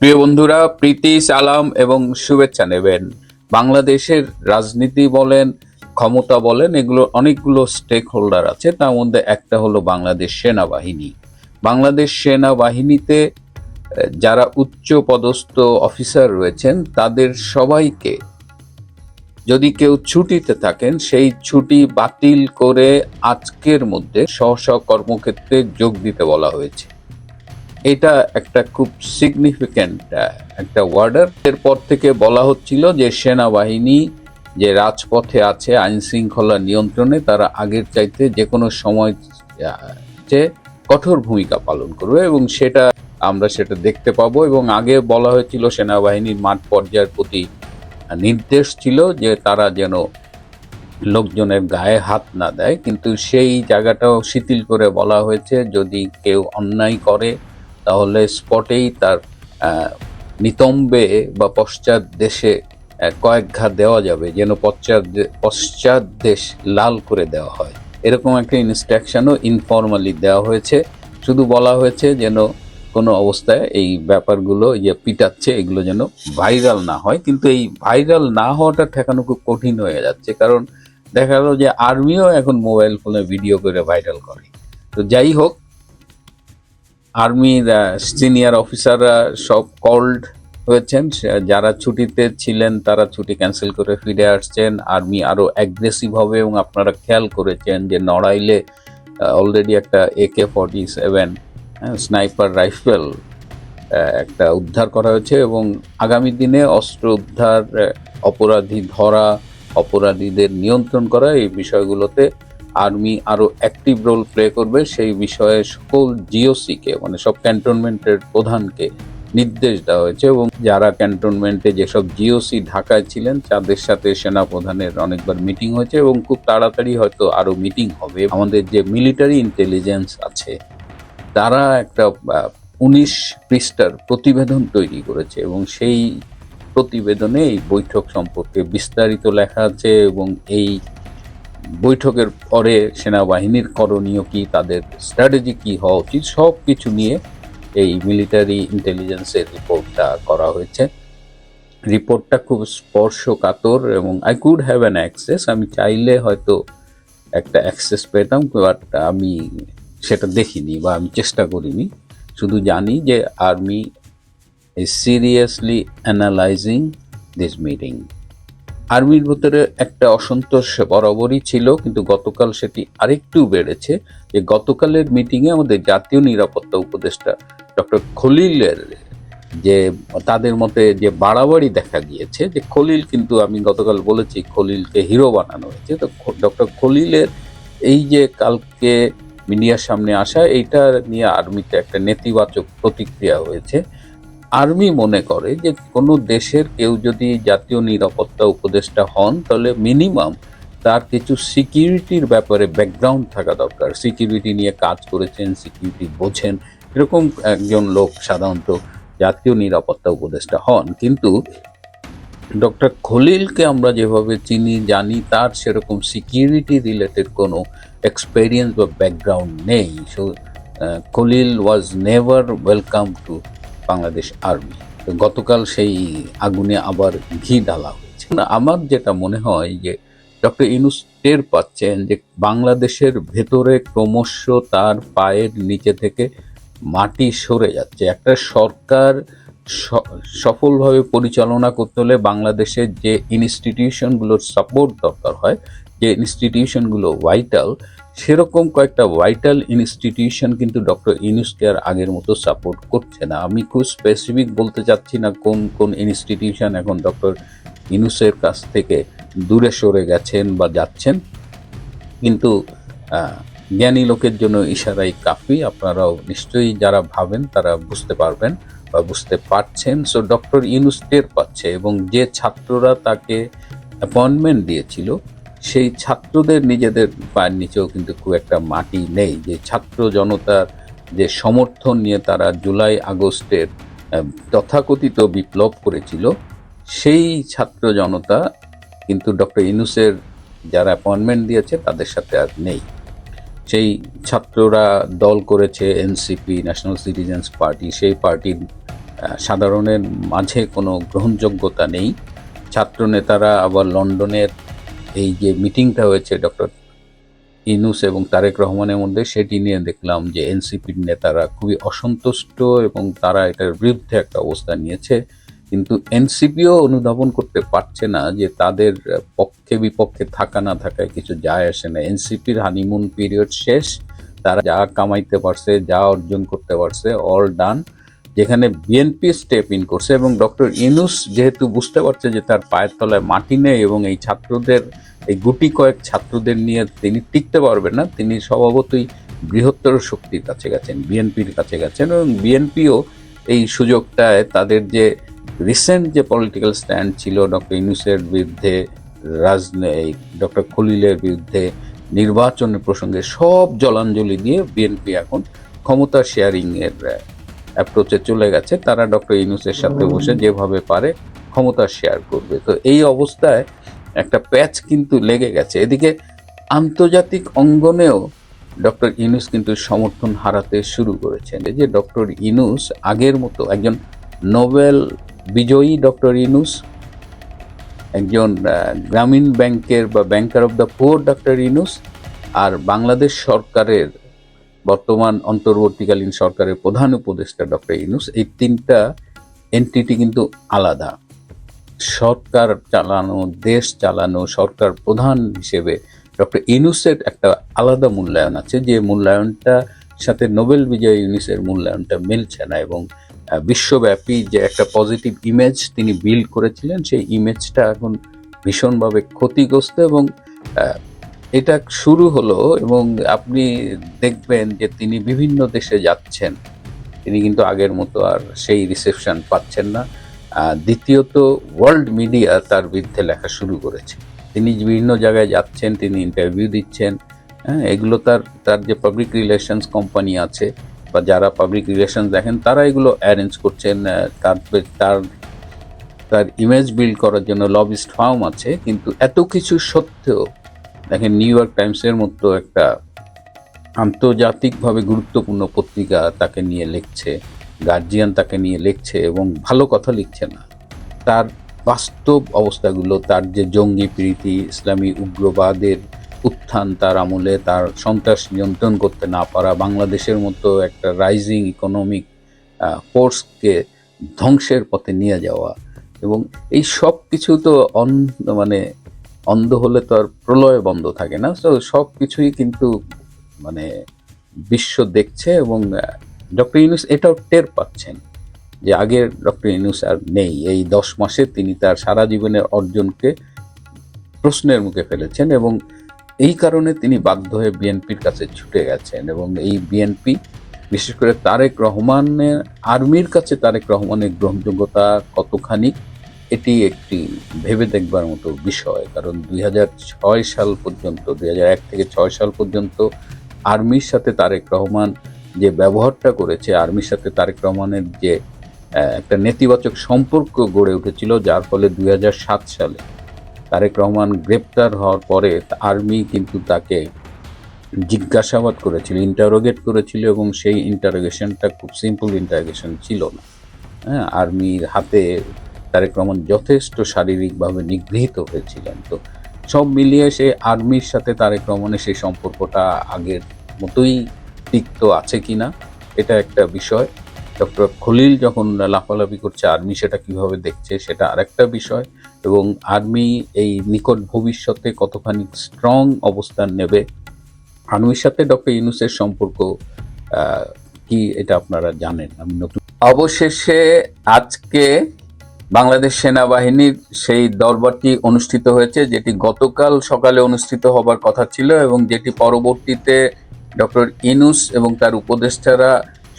প্রিয় বন্ধুরা, প্রীতি, সালাম এবং শুভেচ্ছা নেবেন। বাংলাদেশের রাজনীতি বলেন, ক্ষমতা বলেন, এগুলো অনেকগুলো স্টেক হোল্ডার আছে। তার মধ্যে একটা হলো বাংলাদেশ সেনাবাহিনী। বাংলাদেশ সেনাবাহিনীতে যারা উচ্চ পদস্থ অফিসার রয়েছেন, তাদের সবাইকে যদি কেউ ছুটিতে থাকেন, সেই ছুটি বাতিল করে আজকের মধ্যে স্ব স্ব কর্মক্ষেত্রে যোগ দিতে বলা হয়েছে। এটা একটা খুব সিগনিফিক্যান্ট একটা ওয়ার্ডার এরপর থেকে বলা হচ্ছিল যে সেনাবাহিনী যে রাজপথে আছে, আইন শৃঙ্খলা নিয়ন্ত্রণে, তারা আগের চাইতে যে কোনো সময় যে কঠোর ভূমিকা পালন করবে এবং সেটা আমরা সেটা দেখতে পাবো এবং আগে বলা হয়েছিল সেনাবাহিনীর মাঠ পর্যায়ের প্রতি নির্দেশ ছিল যে তারা যেন লোকজনের গায়ে হাত না দেয়। কিন্তু সেই জায়গাটাও শিথিল করে বলা হয়েছে, যদি কেউ অন্যায় করে তাহলে স্পটেই তার নিতম্বে বা পশ্চাৎ দেশে কয়েক ঘা দেওয়া যাবে যেন পশ্চাৎ পশ্চাৎ দেশ লাল করে দেওয়া হয়। এরকম একটা ইনস্ট্রাকশনও ইনফর্মালি দেওয়া হয়েছে। শুধু বলা হয়েছে যেন কোনো অবস্থায় এই ব্যাপারগুলো যে পিটাচ্ছে, এগুলো যেন ভাইরাল না হয়। কিন্তু এই ভাইরাল না হওয়াটা ঠেকানো খুব কঠিন হয়ে যাচ্ছে। কারণ দেখা গেল যে আর্মিও এখন মোবাইল ফোনে ভিডিও করে ভাইরাল করে। তো যাই হোক আর্মির সিনিয়র অফিসাররা সব কল্ড হয়েছেন। যারা ছুটিতে ছিলেন, তারা ছুটি ক্যান্সেল করে ফিরে আসছেন। আর্মি আরও অ্যাগ্রেসিভ হবে এবং আপনারা খেয়াল করেছেন যে নড়াইলে অলরেডি একটা AK forty seven sniper rifle একটা উদ্ধার করা হয়েছে এবং আগামী দিনে অস্ত্র উদ্ধার অপরাধী ধরা, অপরাধীদের নিয়ন্ত্রণ করা এই বিষয়গুলোতে আর্মি আরও অ্যাক্টিভ রোল প্লে করবে, সেই বিষয়ে সকল জিওসিকে মানে সব ক্যান্টনমেন্টের প্রধানকে নির্দেশ দেওয়া হয়েছে এবং যারা ক্যান্টনমেন্টে যেসব জিওসি ঢাকায় ছিলেন, তাদের সাথে সেনা প্রধানের অনেকবার মিটিং হয়েছে এবং খুব তাড়াতাড়ি হয়তো আরও মিটিং হবে। আমাদের যে মিলিটারি ইন্টেলিজেন্স আছে, তারা একটা উনিশ পৃষ্ঠার প্রতিবেদন তৈরি করেছে এবং সেই প্রতিবেদনে এই বৈঠক সম্পর্কে বিস্তারিত লেখা আছে এবং এই বৈঠকের পরে সেনাবাহিনীর করণীয় কি, তাদের স্ট্র্যাটেজি কি হওয়া উচিত সব কিছু নিয়ে এই মিলিটারি ইন্টেলিজেন্সের রিপোর্টটা করা হয়েছে। রিপোর্টটা খুব স্পর্শকাতর এবং I could have an access আমি চাইলে হয়তো একটা অ্যাক্সেস পেতাম বাট আমি সেটা দেখিনি বা আমি চেষ্টা করিনি। শুধু জানি যে army is seriously analysing this meeting আর্মির ভেতরে একটা অসন্তোষ বরাবরই ছিল, কিন্তু গতকাল সেটি আরেকটু বেড়েছে। যে গতকালের মিটিংয়ে আমাদের জাতীয় নিরাপত্তা উপদেষ্টা ডক্টর খলিলের যে তাদের মতে যে বাড়াবাড়ি দেখা গিয়েছে, যে খলিল কিন্তু আমি গতকাল বলেছি খলিলকে হিরো বানানো হয়েছে, তো ডক্টর খলিলের এই যে কালকে মিডিয়ার সামনে আসা, এইটা নিয়ে আর্মিতে একটা নেতিবাচক প্রতিক্রিয়া হয়েছে। আর্মি মনে করে যে কোনো দেশের কেউ যদি জাতীয় নিরাপত্তা উপদেষ্টা হন, তাহলে মিনিমাম তার কিছু সিকিউরিটির ব্যাপারে ব্যাকগ্রাউন্ড থাকা দরকার। সিকিউরিটি নিয়ে কাজ করেছেন, সিকিউরিটি বোঝেন, এরকম একজন লোক সাধারণত জাতীয় নিরাপত্তা উপদেষ্টা হন। কিন্তু ডক্টর খলিলকে আমরা যেভাবে চিনি, জানি, তার সেরকম সিকিউরিটি রিলেটেড কোনো এক্সপেরিয়েন্স বা ব্যাকগ্রাউন্ড নেই। So Khalil was never welcome to Bangladesh army. গতকাল সেই আগুনে আবার ঘি ঢালা হয়েছে। আমার যেটা মনে হয় যে ডক্টর ইনুস টের পাচ্ছেন যে বাংলাদেশের ভেতরে ক্রমশ তার পায়ের নিচে থেকে মাটি সরে যাচ্ছে। একটা সরকার সফলভাবে পরিচালনা করতে হলে বাংলাদেশের যে ইনস্টিটিউশনগুলোর সাপোর্ট দরকার হয়, যে ইনস্টিটিউশনগুলো ভাইটাল সেরকম কয়েকটা ভাইটাল ইনস্টিটিউশন কিন্তু ডক্টর ইউনুসকে আর আগের মতো সাপোর্ট করছে না। আমি খুব স্পেসিফিক বলতে চাচ্ছি না কোন কোন ইনস্টিটিউশন এখন ডক্টর ইউনুসের কাছ থেকে দূরে সরে গেছেন বা যাচ্ছেন। কিন্তু জ্ঞানী লোকের জন্য ইশারাই কাফি, আপনারাও নিশ্চয়ই যারা ভাবেন তারা বুঝতে পারবেন বা বুঝতে পারছেন। সো ডক্টর ইউনুস টের পাচ্ছে এবং যে ছাত্ররা তাকে অ্যাপয়েন্টমেন্ট দিয়েছিল সেই ছাত্রদের নিজেদের পায়ের নিচেও কিন্তু খুব একটা মাটি নেই। যে ছাত্র জনতার যে সমর্থন নিয়ে তারা জুলাই আগস্টের তথাকথিত বিপ্লব করেছিল, সেই ছাত্র জনতা কিন্তু ডক্টর ইনুসের যারা অ্যাপয়েন্টমেন্ট দিয়েছে তাদের সাথে আর নেই। সেই ছাত্ররা দল করেছে, এনসিপি, ন্যাশনাল সিটিজেন্স পার্টি, সেই পার্টির সাধারণের মাঝে কোনো গ্রহণযোগ্যতা নেই। ছাত্র নেতারা আবার লন্ডনের এই যে মিটিংটা হয়েছে ডক্টর ইনুস এবং তারেক রহমানের মধ্যে, সেটি নিয়ে দেখলাম যে এনসিপির নেতারা খুবই অসন্তুষ্ট এবং তারা এটার বিরুদ্ধে একটা অবস্থান নিয়েছে। কিন্তু এনসিপিও অনুধাবন করতে পারছে না যে তাদের পক্ষে বিপক্ষে থাকা না থাকায় কিছু যায় আসে না। এনসিপির হানিমুন পিরিয়ড শেষ, তারা যা কামাইতে পারছে, যা অর্জন করতে পারছে অল ডান যেখানে বিএনপি স্টেপ ইন করছে এবং ডক্টর ইনুস যেহেতু বুঝতে পারছে যে তার পায়ের তলায় মাটি নেই এবং এই ছাত্রদের, এই গুটি কয়েক ছাত্রদের নিয়ে তিনি টিকতে পারবেন না, তিনি স্বভাবতই বৃহত্তর শক্তির কাছে গেছেন বিএনপির কাছে গেছেন এবং বিএনপিও এই সুযোগটায় তাদের যে রিসেন্ট যে পলিটিক্যাল স্ট্যান্ড ছিল ডক্টর ইনুসের বিরুদ্ধে রাজনৈতিক ডক্টর খলিলের বিরুদ্ধে, নির্বাচনের প্রসঙ্গে সব জলাঞ্জলি দিয়ে বিএনপি এখন ক্ষমতা শেয়ারিং এর অ্যাপ্রোচে চলে গেছে। তারা ডক্টর ইনুসের সাথে বসে যেভাবে পারে ক্ষমতা শেয়ার করবে। তো এই অবস্থায় একটা প্যাচ কিন্তু লেগে গেছে। এদিকে আন্তর্জাতিক অঙ্গনেও ডক্টর ইনুস কিন্তু সমর্থন হারাতে শুরু করেছেন। যে ডক্টর ইনুস আগের মতো একজন নোবেল বিজয়ী ডক্টর ইনুস একজন গ্রামীণ ব্যাংকের বা banker of the poor doctor Yunus আর বাংলাদেশ সরকারের বর্তমান অন্তর্বর্তীকালীন সরকারের প্রধান উপদেষ্টা ডক্টর ইনুস এই তিনটা এন্টিটি কিন্তু আলাদা। সরকার চালানো, দেশ চালানো, সরকার প্রধান হিসেবে ডক্টর ইনুসের একটা আলাদা মূল্যায়ন আছে, যে মূল্যায়নটা সাথে নোবেল বিজয় ইউনিসের মূল্যায়নটা মিলছে না এবং বিশ্বব্যাপী যে একটা পজিটিভ ইমেজ তিনি বিল্ড করেছিলেন, সেই ইমেজটা এখন ভীষণভাবে ক্ষতিগ্রস্ত এবং এটা শুরু হলো এবং আপনি দেখবেন যে তিনি বিভিন্ন দেশে যাচ্ছেন। তিনি কিন্তু আগের মতো আর সেই রিসেপশন পাচ্ছেন না। দ্বিতীয়ত ওয়ার্ল্ড মিডিয়া তার বিরুদ্ধে লেখা শুরু করেছে। তিনি বিভিন্ন জায়গায় যাচ্ছেন, তিনি ইন্টারভিউ দিচ্ছেন। হ্যাঁ এগুলো তার তার যে পাবলিক রিলেশনস কোম্পানি আছে বা যারা পাবলিক রিলেশন দেখেন, তারা এগুলো অ্যারেঞ্জ করছেন। তার তার তার ইমেজ বিল্ড করার জন্য লবিস্ট ফার্ম আছে। কিন্তু এত কিছু সত্ত্বেও দেখেন নিউ ইয়র্ক টাইমসের মতো একটা আন্তর্জাতিকভাবে গুরুত্বপূর্ণ পত্রিকা তাকে নিয়ে লিখছে গার্জিয়ান তাকে নিয়ে লিখছে এবং ভালো কথা লিখছে না। তার বাস্তব অবস্থাগুলো, তার যে জঙ্গি প্রীতি, ইসলামী উগ্রবাদের উত্থান, তার আমলে তার সন্ত্রাস নিয়ন্ত্রণ করতে না পারা, বাংলাদেশের মতো একটা রাইজিং ইকোনমিক ফোর্সকে ধ্বংসের পথে নিয়ে যাওয়া এবং এই সব কিছু তো অন মানে অন্ধ হলে তো আর প্রলয় বন্ধ থাকে না। তো সব কিছুই কিন্তু মানে বিশ্ব দেখছে এবং ডক্টর ইউনুস এটাও টের পাচ্ছেন যে আগের ডক্টর ইউনুস আর নেই। এই দশ মাসে তিনি তার সারা জীবনের অর্জনকে প্রশ্নের মুখে ফেলেছেন এবং এই কারণে তিনি বাধ্য হয়ে বিএনপির কাছে ছুটে গেছেন এবং এই বিএনপি, বিশেষ করে তারেক রহমানের আর্মির কাছে তারেক রহমানের গ্রহণযোগ্যতা কতখানি এটি একটি ভেবে দেখবার মতো বিষয়, কারণ দুই ছয় সাল পর্যন্ত, দুই এক থেকে ছয় সাল পর্যন্ত আর্মির সাথে তারেক রহমান যে ব্যবহারটা করেছে, আর্মির সাথে তারেক রহমানের যে একটা নেতিবাচক সম্পর্ক গড়ে উঠেছিল, যার ফলে দুই হাজার সাত সালে তারেক রহমান গ্রেপ্তার হওয়ার পরে আর্মি কিন্তু তাকে জিজ্ঞাসাবাদ করেছিল ইন্টারোগেট করেছিল এবং সেই ইন্টারোগেশনটা খুব সিম্পল ইন্টারোগেশন ছিল না। হ্যাঁ আর্মির হাতে তারেক রহমান যথেষ্ট শারীরিকভাবে নিগৃহীত হয়েছিলেন। তো সব মিলিয়ে সে আর্মির সাথে তারেক রহমানের সেই সম্পর্কটা আগের মতোই তিক্ত আছে কিনা, এটা একটা বিষয়। ডক্টর খলিল যখন লাফালাফি করছে, আর্মি সেটা কীভাবে দেখছে সেটা আরেকটা বিষয় এবং আর্মি এই নিকট ভবিষ্যতে কতখানি স্ট্রং অবস্থান নেবে, আর্মির সাথে ডক্টর ইউনুসের সম্পর্ক কি এটা আপনারা জানেন? আমি নতুন অবশেষে আজকে বাংলাদেশ সেনাবাহিনীর সেই দরবারটি অনুষ্ঠিত হয়েছে, যেটি গতকাল সকালে অনুষ্ঠিত হবার কথা ছিল এবং যেটি পরবর্তীতে ডক্টর ইনুস এবং তার উপদেষ্টারা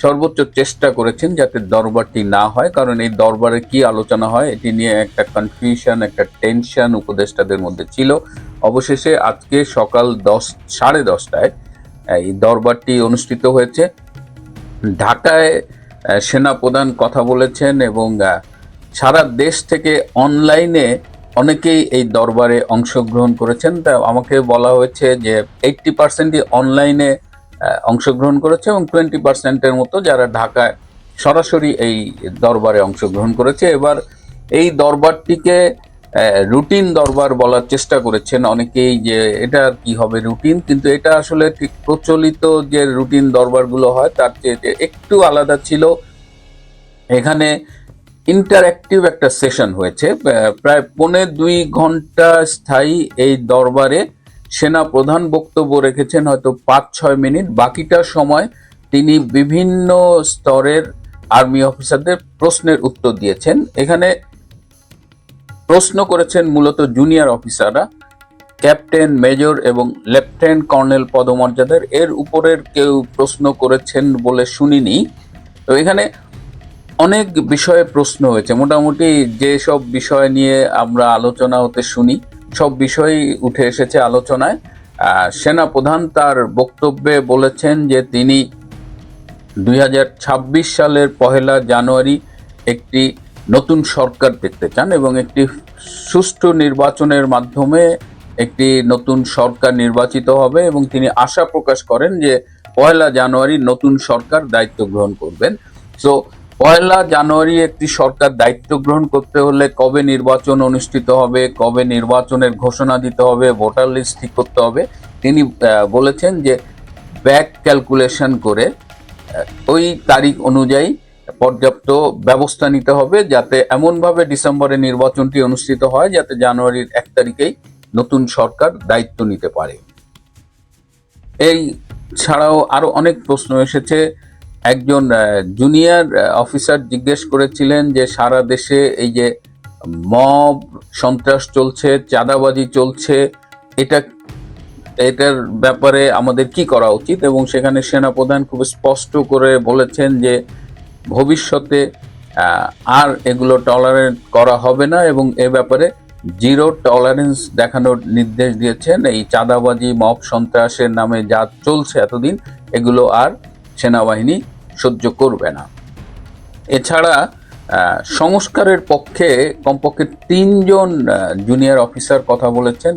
সর্বোচ্চ চেষ্টা করেছেন যাতে দরবারটি না হয়। কারণ এই দরবারে কি আলোচনা হয়, এটি নিয়ে একটা কনফিউশন একটা টেনশন উপদেষ্টাদের মধ্যে ছিল। অবশেষে আজকে সকাল দশ, সাড়ে দশটায় এই দরবারটি অনুষ্ঠিত হয়েছে। ঢাকায় সেনাপ্রধান কথা বলেছেন এবং সারা দেশ থেকে অনলাইনে অনেকেই এই দরবারে অংশগ্রহণ করেছেন। তা আমাকে বলা হয়েছে যে এইটটি পার্সেন্টই অনলাইনে অংশগ্রহণ করেছে এবং টোয়েন্টি পার্সেন্টের মতো যারা ঢাকায় সরাসরি এই দরবারে অংশগ্রহণ করেছে। এবার এই দরবারটিকে রুটিন দরবার বলার চেষ্টা করেছেন অনেকেই যে এটা কি হবে রুটিন, কিন্তু এটা আসলে ঠিক প্রচলিত যে রুটিন দরবারগুলো হয় তার চেয়ে একটু আলাদা ছিল। এখানে ইন্টারঅ্যাক্টিভ একটা সেশন হয়েছে প্রায় পৌনে দুই ঘণ্টা স্থায়ী এই দরবারে সেনা প্রধান বক্তব্য রেখেছেন, হয়তো পাঁচ ছয় মিনিট। বাকিটা সময় তিনি বিভিন্ন স্তরের আর্মি অফিসারদের প্রশ্নের উত্তর দিয়েছেন। এখানে প্রশ্ন করেছেন মূলত জুনিয়র অফিসাররা ক্যাপ্টেন মেজর এবং লেফটেন্যান্ট কর্নেল পদমর্যাদার। এর উপরের কেউ প্রশ্ন করেছেন বলে শুনিনি। তো এখানে অনেক বিষয়ে প্রশ্ন হয়েছে। মোটামুটি যেসব বিষয় নিয়ে আমরা আলোচনা হতে শুনি, সব বিষয়ই উঠে এসেছে আলোচনায়। সেনা প্রধান তার বক্তব্যে বলেছেন যে তিনি দুই হাজার ছাব্বিশ সালের পহেলা জানুয়ারি একটি নতুন সরকার দেখতে চান এবং একটি সুষ্ঠু নির্বাচনের মাধ্যমে একটি নতুন সরকার নির্বাচিত হবে এবং তিনি আশা প্রকাশ করেন যে পয়লা জানুয়ারি নতুন সরকার দায়িত্ব গ্রহণ করবেন। সো পয়লা জানুয়ারি একটি সরকার দায়িত্ব গ্রহণ করতে হলে কবে নির্বাচন অনুষ্ঠিত হবে, কবে নির্বাচনের ঘোষণা দিতে হবে, ভোটার লিস্ট ঠিক করতে হবে, তিনি বলেছেন যে ব্যাক ক্যালকুলেশন করে ওই তারিখ অনুযায়ী পর্যাপ্ত ব্যবস্থা নিতে হবে যাতে এমনভাবে ডিসেম্বরে নির্বাচনটি অনুষ্ঠিত হয় যাতে জানুয়ারির এক তারিখেই নতুন সরকার দায়িত্ব নিতে পারে। এই ছাড়াও আরও অনেক প্রশ্ন এসেছে। একজন জুনিয়র অফিসার জিজ্ঞেস করেছিলেন যে সারা দেশে এই যে মব সন্ত্রাস চলছে, চাঁদাবাজি চলছে, এটা, এটার ব্যাপারে আমাদের কি করা উচিত? এবং সেখানে সেনাপ্রধান খুব স্পষ্ট করে বলেছেন যে ভবিষ্যতে আর এগুলো টলারেট করা হবে না এবং এ ব্যাপারে জিরো টলারেন্স দেখানোর নির্দেশ দিয়েছেন। এই চাঁদাবাজি মব সন্ত্রাসের নামে যা চলছে এতদিন, এগুলো আর সেনাবাহিনী সহ্য করবে না। এছাড়া সংস্কারের পক্ষে কমপক্ষে তিনজন জুনিয়র অফিসার কথা বলেছেন।